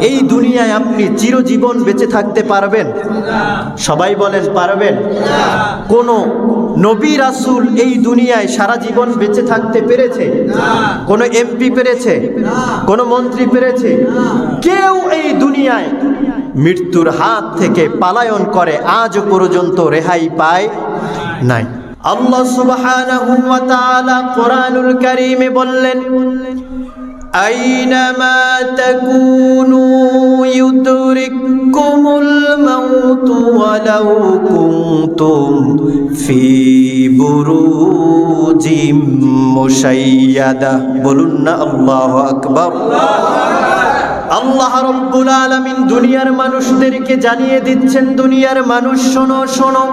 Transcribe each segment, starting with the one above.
এই দুনিয়ায় আপনি চিরজীবন বেঁচে থাকতে পারবেন। সবাই বলেন, পারবেন। কোন নবী রাসুল এই দুনিয়ায় সারা জীবন বেঁচে থাকতে পেরেছে? কোন এমপি পেরেছে? কোন মন্ত্রী পেরেছে? কেউ এই দুনিয়ায় মৃত্যুর হাত থেকে পালায়ন করে আজ পর্যন্ত রেহাই পায় নাই। আল্লাহ সুবহানাহু ওয়া তাআলা কোরআনুল কারীমে বললেন أينما تكونوا يدرككم الموت ولو كنتم في بروج مشيدة বলুন না আল্লাহ আকবার আল্লাহ রব্বুল আলামিন দুনিয়ার মানুষদেরকে জানিয়ে দিচ্ছেন দুনিয়ার মানুষ শোনো শোনো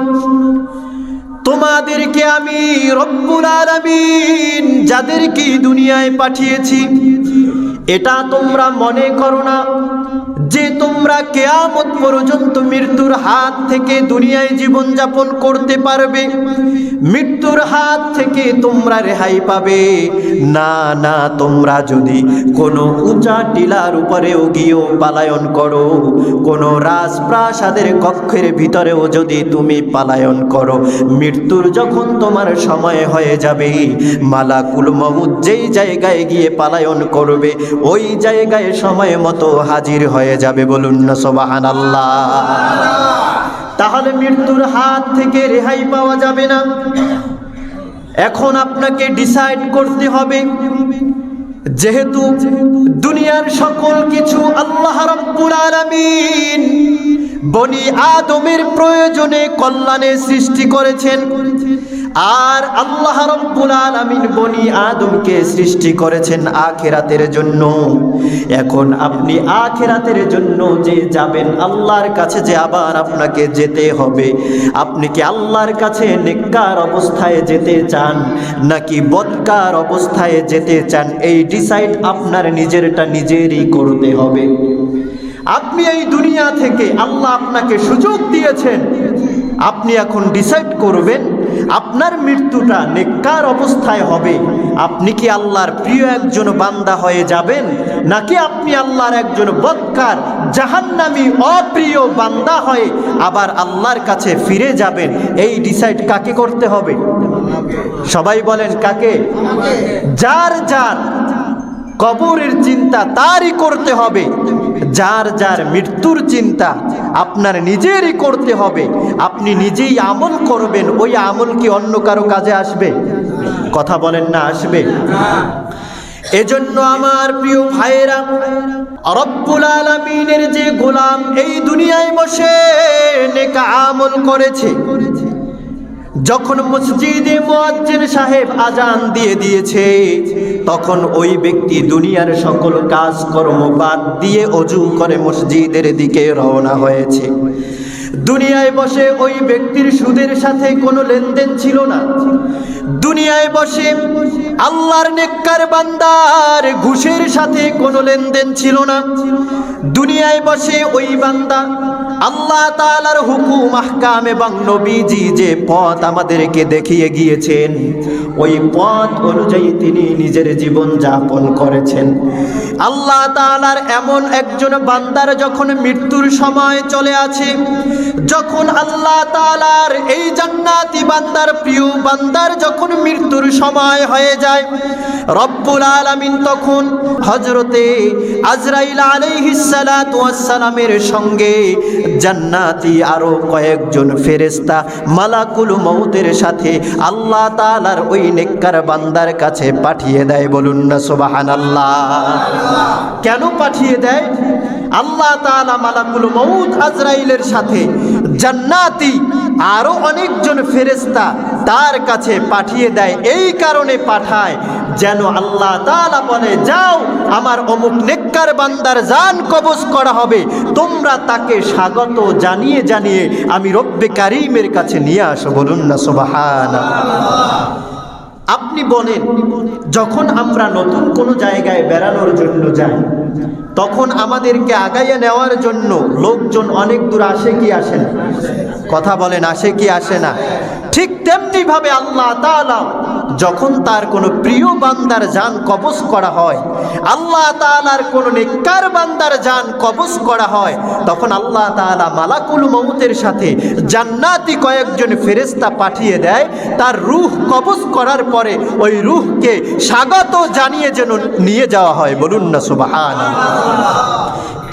তোমাদেরকে আমি রব্বুল আলামিন যাদেরকে দুনিয়ায় পাঠিয়েছি এটা তোমরা মনে করো না। যে তোমরা কেয়ামত পর্যন্ত মৃত্যুর হাত থেকে দুনিয়ায় জীবন যাপন করতে পারবে, মৃত্যুর হাত থেকে তোমরা রেহাই পাবে। না না, তোমরা যদি কোনো উঁচা টিলার উপরেও গিয়েও পালায়ন করো, কোনো রাজপ্রাসাদের কক্ষের ভিতরেও যদি তুমি পালায়ন করো, মৃত্যুর যখন তোমার সময় হয়ে যাবে, মালাকুল মমুদ যেই জায়গায় গিয়ে পালায়ন করবে, ওই জায়গায় সময় মতো হাজির হয়ে যাবে বলুন না সোবাহান আল্লাহ তাহলে মৃত্যুর হাত থেকে রেহাই পাওয়া যাবে না। এখন আপনাকে ডিসাইড করতে হবে, যেহেতু দুনিয়ার সকল কিছু আল্লাহ রাব্বুল আলামিন বনি আদমের প্রয়োজনে কল্যাণে সৃষ্টি করেছেন। আর আল্লাহ রাব্বুল আলামিন বনি আদমকে সৃষ্টি করেছেন আখেরাতের জন্য। এখন আপনি আখেরাতের জন্য যে যাবেন, আল্লাহর কাছে যে আবার আপনাকে যেতে হবে। আপনি কি আল্লাহর কাছে নেককার অবস্থায় যেতে চান, নাকি বদকার অবস্থায় যেতে চান? এই ডিসাইড আপনার নিজেরটা নিজেরই করতে হবে। আপনি এই দুনিয়া থেকে আল্লাহ আপনাকে সুযোগ দিয়েছেন। আপনি এখন ডিসাইড করবেন আপনার মৃত্যুটা নেককার অবস্থায় হবে। আপনি কি আল্লাহর প্রিয় একজন বান্দা হয়ে যাবেন? নাকি আপনি আল্লাহর একজন বৎকার, জাহান্নামী, অপ্রিয় বান্দা হয়ে আবার আল্লাহর কাছে ফিরে যাবেন? এই ডিসাইড কাকে করতে হবে? সবাই বলেন কাকে? যার যার। কবরের চিন্তা তারই করতে হবে। যার যার মৃত্যুর চিন্তা আপনার নিজেরই করতে হবে। আপনি নিজেই আমল করবেন, ওই আমল কি অন্য কারও কাজে আসবে? কথা বলেন না, আসবে। এজন্য আমার প্রিয় ভাইয়েরা, রব্বুল আলমিনের যে গোলাম এই দুনিয়ায় বসে, নেকা আমল করেছে। যখন মসজিদে মুয়াজ্জিন সাহেব আজান দিয়ে দিয়েছে, তখন ওই ব্যক্তি দুনিয়ার সকল কাজকর্ম বাদ দিয়ে অজু করে মসজিদের দিকে রওনা হয়েছে। দুনিয়ায় বসে ওই ব্যক্তির সুদের সাথে কোনো লেনদেন ছিল না। দুনিয়ায় বসে আল্লাহর নেককার বান্দার ঘুষের সাথে কোনো লেনদেন ছিল না। দুনিয়ায় বসে ওই বান্দা আল্লাহ তাআলার হুকুম, আহকাম এবং নবীজি যে পথ আমাদেরকে দেখিয়ে গিয়েছেন, ওই পথ অনুযায়ী তিনি নিজের জীবন যাপন করেছেন। আল্লাহ তাআলার এমন একজন বান্দার যখন মৃত্যুর সময় চলে আছে যখন আল্লাহ তালার এই জান্নাতি বান্দার, প্রিয় বান্দার যখন মৃত্যুর সময় হয়ে যায়, রব্বুল আলামিন তখন হজরতে আজরাইল আলাইহিস সালাতু ওয়াস সালামের সঙ্গে জান্নাতি আরও কয়েকজন ফেরেস্তা মালাকুল মৌতের সাথে আল্লাহ তালার ওই নেককার বান্দার কাছে পাঠিয়ে দেয় বলুন না সোবাহান সুবহানাল্লাহ। কেন পাঠিয়ে দেয়? আল্লাহ তালা মালাকুল মৌত আজরাইলের সাথে জান্নাতি। আরও অনেকজন ফেরেশতা তার কাছে পাঠিয়ে দেয়, এই কারণে পাঠায়, যেন আল্লাহ তাআলা বলে, যাও, আমার অমুক নেককার বান্দার জান কবজ করা হবে। তোমরা তাকে স্বাগত জানিয়ে জানিয়ে আমি রব্বে কারিমের কাছে নিয়ে আসো। বলুন না, সুবহানাল্লাহ। আপনি বলেন, যখন আমরা নতুন কোনো জায়গায় বেড়ানোর জন্য যাই তখন আমাদেরকে আগাইয়ে নেওয়ার জন্য লোকজন অনেক দূর আসে কি আসে না? কথা বলেন, আসে কি আসে না? ঠিক তেমনি ভাবে আল্লাহ যখন তার কোনো প্রিয় বান্দার যান কবজ করা হয়, আল্লাহ তাআলার কোনো নেককার বান্দার যান কবজ করা হয়, তখন আল্লাহ তাআলা মালাকুল মৌতের সাথে জান্নাতি কয়েকজন ফেরেশতা পাঠিয়ে দেয়। তার রুহ কবজ করার পরে ওই রুহকে স্বাগত জানিয়ে যেন নিয়ে যাওয়া হয়। বলুন না সুবাহান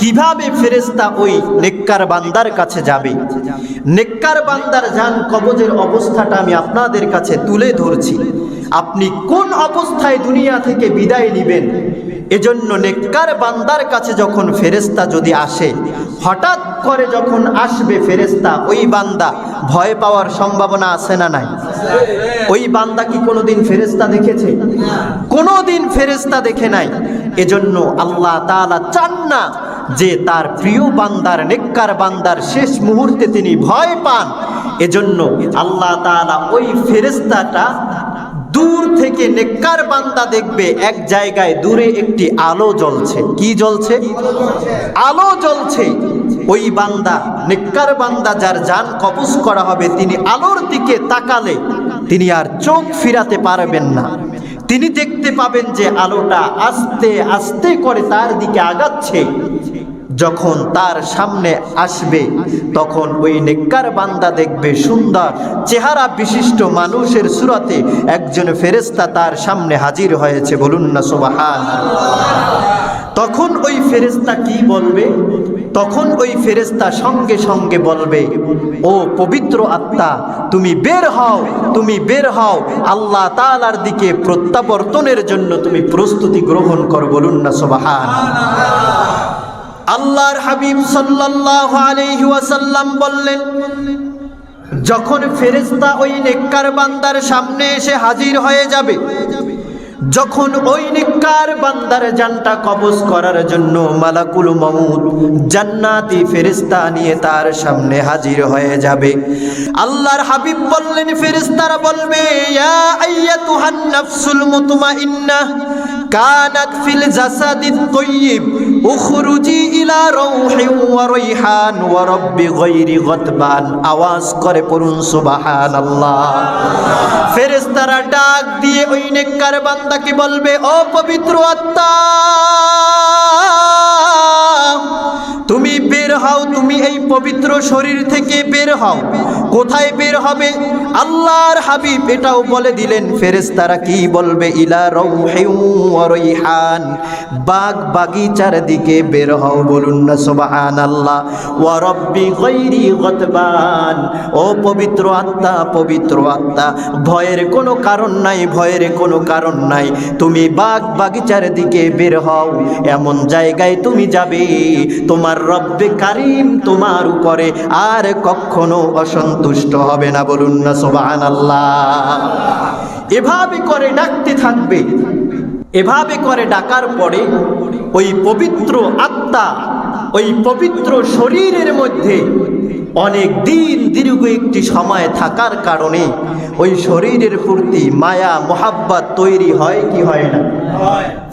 কীভাবে ফেরেস্তা ওই নেককার বান্দার কাছে যাবে? নেককার বান্দার যান কবজের অবস্থাটা আমি আপনাদের কাছে তুলে ধরছি। আপনি কোন অবস্থায় দুনিয়া থেকে বিদায় নেবেন? এজন্য নেককার বান্দার কাছে যখন ফেরেস্তা যদি আসে, হঠাৎ করে যখন আসবে ফেরেস্তা ওই বান্দা ভয় পাওয়ার সম্ভাবনা আছে না নাই? ওই বান্দা কি কোনোদিন ফেরেস্তা দেখেছে? কোনোদিন ফেরেস্তা দেখে নাই। এজন্য আল্লাহ তাআলা চান না যে তার প্রিয় বান্দার, নেককার বান্দার শেষ মুহূর্তে তিনি ভয় পান। এজন্য আল্লাহ তাআলা ওই ফেরেস্তাটা দূর থেকে নেককার বান্দা দেখবে, এক জায়গায় দূরে একটি আলো জ্বলছে। কি জ্বলছে? আলো জ্বলছে। ওই বান্দা, নেককার বান্দা যার যান কবজ করা হবে, তিনি আলোর দিকে তাকালে তিনি আর চোখ ফিরাতে পারবেন না। তিনি দেখতে পাবেন যে আলোটা আস্তে আস্তে করে তার দিকে আগাচ্ছে। যখন তার সামনে আসবে, তখন ওই নেককার বান্দা দেখবে সুন্দর চেহারা বিশিষ্ট মানুষের সুরতে একজন ফেরেস্তা তার সামনে হাজির হয়েছে। বলুন না সুবাহান তখন ওই ফেরেস্তা কি বলবে? তখন ওই ফেরেস্তা সঙ্গে সঙ্গে বলবে, ও পবিত্র আত্মা, তুমি বের হও, তুমি বের হও। আল্লাহ তাআলার দিকে প্রত্যাবর্তনের জন্য তুমি প্রস্তুতি গ্রহণ কর। বলুন না সুবাহান আল্লাহর হাবিব সাল্লাল্লাহু আলাইহি ওয়াসাল্লাম বললেন, যখন ফেরেশতা ওই নেককার বান্দার সামনে এসে হাজির হয়ে যাবে, যখন ওই নিকার বান্দার জানটা কবজ করার জন্য মালাকুল মাউত জান্নাতি ফেরেশতা নিয়ে তার সামনে হাজির হয়ে যাবে, আল্লাহর হাবিব বললেন, ফেরেশতারা বলবে, ইয়া আইয়াতুহান নাফসুল মুতমাইন্নাহ কানাত ফিল জাসাদিত তাইয়িব ইলা আওয়াজ করে পড়ুন সুবহানাল্লাহ। ফেরেশতারা ডাক দিয়ে ওই নেককার বান্দাকে বলবে, ও পবিত্র আত্মা, তুমি বের হও, তুমি এই পবিত্র শরীর থেকে বের হও। কোথায় বের হবে? আল্লাহর হাবিব এটাও বলে দিলেন, ফেরেশতারা কি বলবে? ইলা রাইহান। বাগ বাগিচার দিকে বের হও বলুন না, সুবহানাল্লাহ। ওয়া রব্বি গায়রি গতবান ও পবিত্র আত্মা পবিত্র আত্মা, ভয়ের কোনো কারণ নাই, ভয়ের কোনো কারণ নাই। তুমি বাগ বাগিচার দিকে বের হও, এমন জায়গায় তুমি যাবে। তোমার রব্বে কারিম তোমার উপরে আর কখনো অসন্তুষ্ট হবে না বলুন না সোবাহান আল্লাহ এভাবে করে ডাকতে থাকবে। এভাবে করে ডাকার পরে ওই পবিত্র আত্মা, ওই পবিত্র শরীরের মধ্যে অনেক দিন দীর্ঘ একটি সময় থাকার কারণে ওই শরীরের প্রতি মায়া, মোহাব্বত তৈরি হয় কি হয় না?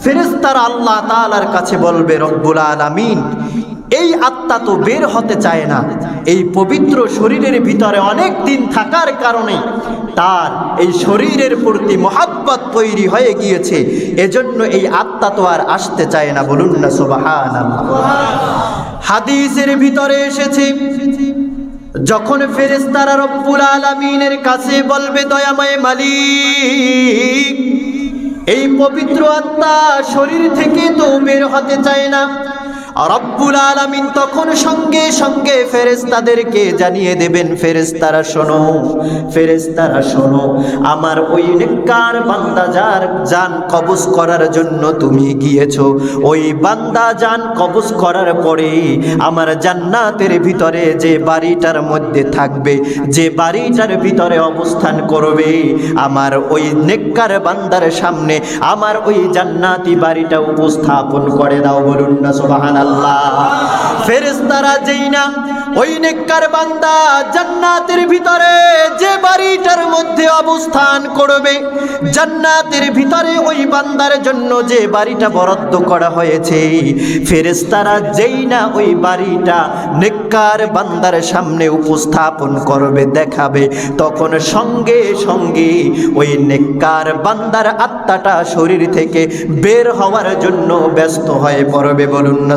ফেরেস্তারা আল্লাহ তালার কাছে বলবে, রব্বুল আলামিন এই আত্মা তো বের হতে চায় না। এই পবিত্র শরীরের ভিতরে অনেক দিন থাকার কারণে তার এই শরীরের প্রতি মোহাব্বত তৈরি হয়ে গিয়েছে। এজন্য এই আত্মা তো আর আসতে চায় না, বলুন না সোবাহান হাদিসের ভিতরে এসেছে, যখন ফেরেস্তারা রব্বুল আলামিনের কাছে বলবে, দয়াময় মালিক, এই পবিত্র আত্মা শরীর থেকে তো বের হতে চায় না। রব্বুল আলামিন তখন সঙ্গে সঙ্গে ফেরেশতাদেরকে জানিয়ে দেবেন, ফেরেশতারা শোনো ফেরেশতারা শোনো, আমার ওই নেককার বান্দা যার জান কবজ করার জন্য তুমি গিয়েছো, ওই বান্দা জান কবজ করার পরে আমার জান্নাতের ভিতরে যে বাড়িটার মধ্যে থাকবে, যে বাড়িটার ভিতরে অবস্থান করবে, আমার ওই নেককার বান্দার সামনে আমার ওই জান্নাতি বাড়িটা উপস্থাপন করে দাও বলুন না সুবহানাল্লাহ। ফেরেশতারা যেই না, ওই নেককার বান্দা জান্নাতের ভিতরে যে বাড়িটার মধ্যে অবস্থান করবে, জান্নাতের ভিতরে ওই বান্দার জন্য যে বাড়িটা বরাদ্দ করা হয়েছে, ফেরেশতারা যেই না, ওই বাড়িটা নেককার বান্দার সামনে উপস্থাপন করবে, দেখাবে। তখন সঙ্গে সঙ্গে ওই নেককার বান্দার আত্মাটা শরীর থেকে বের হওয়ার জন্য ব্যস্ত হয়ে পড়বে, বলুন না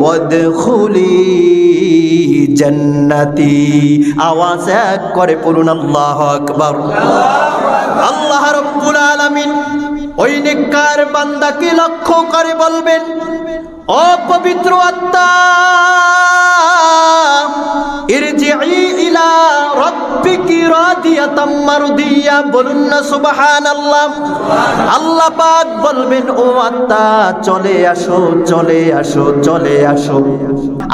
ওয়াদখুলি জন্নতি। আওয়াজ এক করে পড়ুন, আল্লাহ আকবার। আল্লাহ রব্বুল আলামিন ওই নেককার বান্দাকে লক্ষ্য করে বলবেন ও পবিত্র আত্মা ইলা বলুন আল্লাহ বলবেন, ও আত্মা, চলে আসো চলে আসো চলে আসো।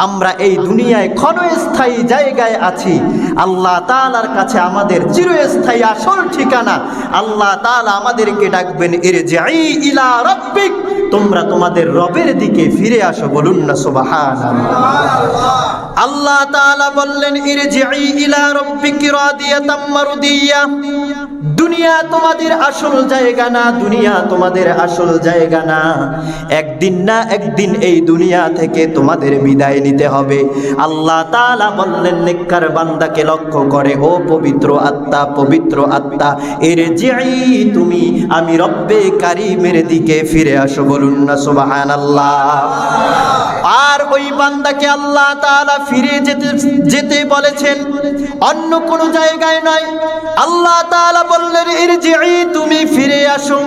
আমরা এই দুনিয়ায় ক্ষণস্থায়ী জায়গায় আছি। আল্লাহ তাআলার কাছে আমাদের চিরস্থায়ী আসল ঠিকানা। আল্লাহ তাআলা আমাদেরকে ডাকবেন ইরজিই ইলা তোমরা তোমাদের রবের দিকে ফিরে আসো বলুন না সুবাহান আল্লাহ তাআলা বললেন ইরজিই ইলা রাব্বিকি রাদিয়াতাম মারদিয়া। দুনিয়া তোমাদের আসল জায়গা না, দুনিয়া তোমাদের আসল জায়গা না। একদিন না একদিন এই দুনিয়া থেকে তোমাদের বিদায় নিতে হবে। আল্লাহ তাআলা বললেন, নেককার বান্দাকে লক্ষ্য করে, ও পবিত্র আত্মা পবিত্র আত্মা এর জিই তুমি, আমি রব্বে কারিমের দিকে ফিরে আসো বলুন না, সুবহানাল্লাহ। আর ওই বান্দাকে আল্লাহ তাআলা ফিরে যেতে যেতে বলেছেন। অন্য কোন জায়গায় নয়। আল্লাহ তাআলা বললেন ইরজিই তুমি ফিরে আসো।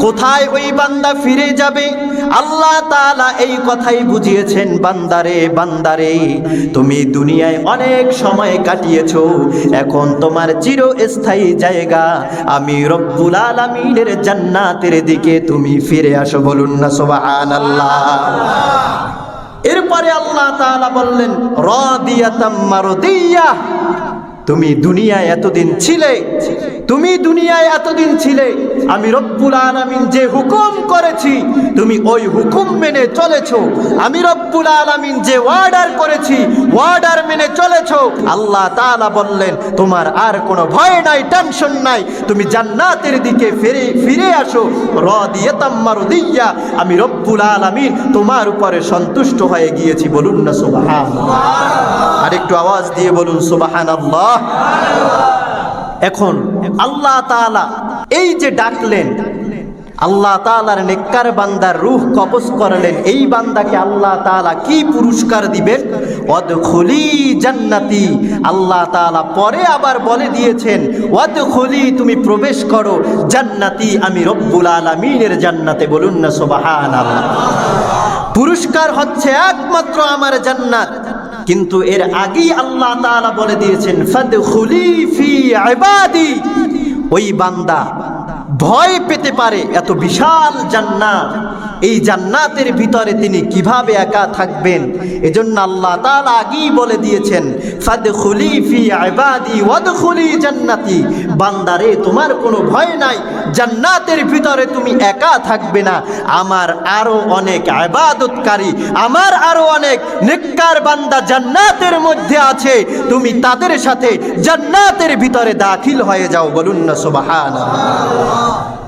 কোথায় ওই বান্দা ফিরে যাবে? আল্লাহ তাআলা এই কথাই বুঝিয়েছেন, বান্দারে বান্দারে, তুমি দুনিয়ায় অনেক সময় কাটিয়েছো। এখন তোমার চিরস্থায়ী জায়গা। আমি রব্বুল আলামিনের জান্নাতের দিকে তুমি ফিরে আসো। বলুন না, সুবহানাল্লাহ। এরপরে আল্লাহ তাআলা বললেন রিয়া তুমি দুনিয়া এতদিন ছিলে তুমি দুনিয়ায় এতদিন ছিলে, আমি রব্বুল আলামিন যে হুকুম করেছি, তুমি ওই হুকুম মেনে চলেছ। আমি রব্বুল আলামিন যে ওয়ার্ডার করেছি ওয়ার্ডার মেনে চলেছ। আল্লাহ তাআলা বললেন, তোমার আর কোনো ভয় নাই টেনশন নাই। তুমি জান্নাতের দিকে ফিরে ফিরে আসো। রাদিয়াতাম মারদিয়া। আমি রব্বুল আলামিন তোমার উপরে সন্তুষ্ট হয়ে গিয়েছি, বলুন না সুবহানাল্লাহ। আর একটু আওয়াজ দিয়ে বলুন সুবহানাল্লাহ। এখন আল্লাহ তাআলা এই যে ডাকলেন, আল্লাহ তাআলার নেককার বান্দার রুহ কবজ করলেন, এই বান্দাকে আল্লাহ তাআলা কি পুরস্কার দিবেন? অদখলি জান্নাতি। আল্লাহ তাআলা পরে আবার বলে দিয়েছেন অদখলি তুমি প্রবেশ করো, জান্নাতি আমি রব্বুল আলামিনের জান্নাতে, বলুন না সুবহানাল্লাহ। পুরস্কার হচ্ছে একমাত্র আমার জান্নাত। কিন্তু এর আগেই আল্লাহ তাআলা বলে দিয়েছেন ওই বান্দা ভয় পেতে পারে, এত বিশাল জান্নাত। এই জান্নাতের ভিতরে তিনি কীভাবে একা থাকবেন? এজন্য আল্লাহ তাআলা আগেই বলে দিয়েছেন, ফাদখুলি ফি ইবাদি ওয়াদখুলি জান্নাতি। বান্দারে, তোমার কোনো ভয় নাই, জান্নাতের ভিতরে তুমি একা থাকবে না। আমার আরও অনেক ইবাদতকারী, আমার আরও অনেক নেককার বান্দা জান্নাতের মধ্যে আছে। তুমি তাদের সাথে জান্নাতের ভিতরে দাখিল হয়ে যাও, বলুন না সুবহানাল্লাহ।